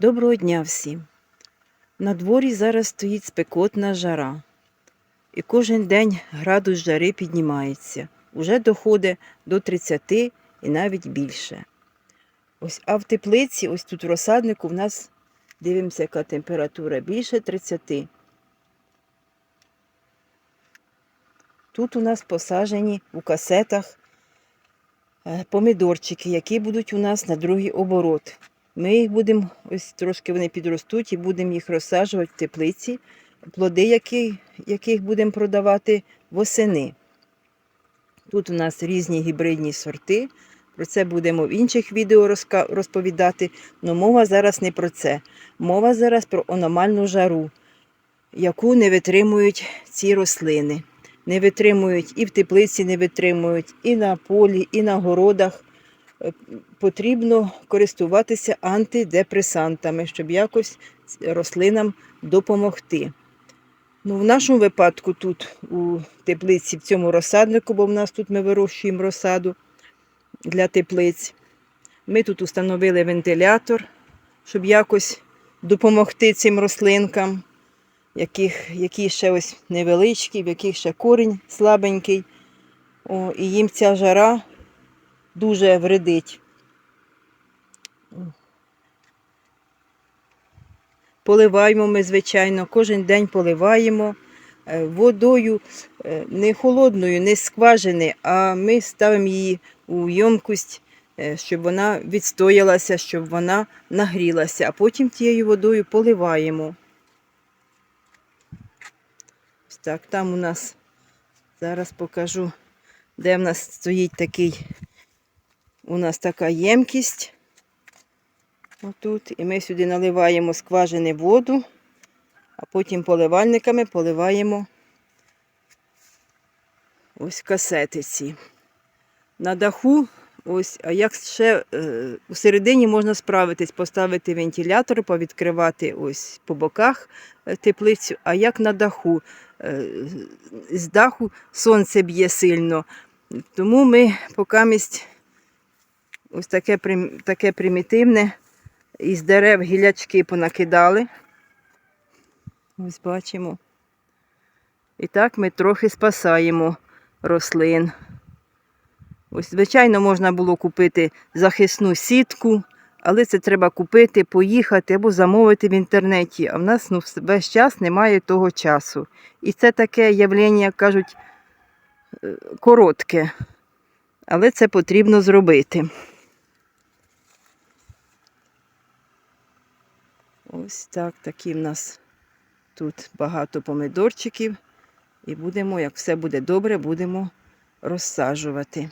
Доброго дня всім. На дворі зараз стоїть спекотна жара. І кожен день градус жари піднімається. Уже доходить до 30 і навіть більше. Ось, а в теплиці, ось тут в розсаднику, в нас дивимося, яка температура більше 30. Тут у нас посаджені у касетах е, помідорчики, які будуть у нас на другий оборот. Ми їх будемо, ось трошки вони підростуть і будемо їх розсаджувати в теплиці, плоди які, яких будемо продавати восени. Тут у нас різні гібридні сорти. Про це будемо в інших відео розповідати. але мова зараз не про це. Мова зараз про аномальну жару, яку не витримують ці рослини. Не витримують і в теплиці не витримують, і на полі, і на городах потрібно користуватися антидепресантами, щоб якось рослинам допомогти. Ну, в нашому випадку тут у теплиці, в цьому розсаднику, бо в нас тут ми вирощуємо розсаду для теплиць. Ми тут установили вентилятор, щоб якось допомогти цим рослинкам, яких, які ще ось невеличкі, в яких ще корінь слабенький. О, і їм ця жара дуже вредить. Поливаємо ми, звичайно, кожен день поливаємо е, водою е, не холодною, не скважини, а ми ставимо її у ємкость, е, щоб вона відстоялася, щоб вона нагрілася, а потім тією водою поливаємо. Ось так, там у нас зараз покажу, де в нас стоїть такий у нас така ємкість. Отут. І ми сюди наливаємо скважини воду, а потім поливальниками поливаємо ось касети ці. На даху, ось, а як ще е, у середині можна справитись, поставити вентилятор, повідкривати ось по боках е, теплицю, а як на даху. Е, з даху сонце б'є сильно. Тому ми покамість Ось таке, таке примітивне. Із дерев гілячки понакидали. Ось бачимо. І так ми трохи спасаємо рослин. Ось, звичайно, можна було купити захисну сітку, але це треба купити, поїхати або замовити в інтернеті. А в нас ну, весь час немає того часу. І це таке явлення, як кажуть, е, коротке. Але це потрібно зробити. Ось так, такі в нас тут багато помидорчиків. І будемо, як все буде добре, будемо розсаджувати.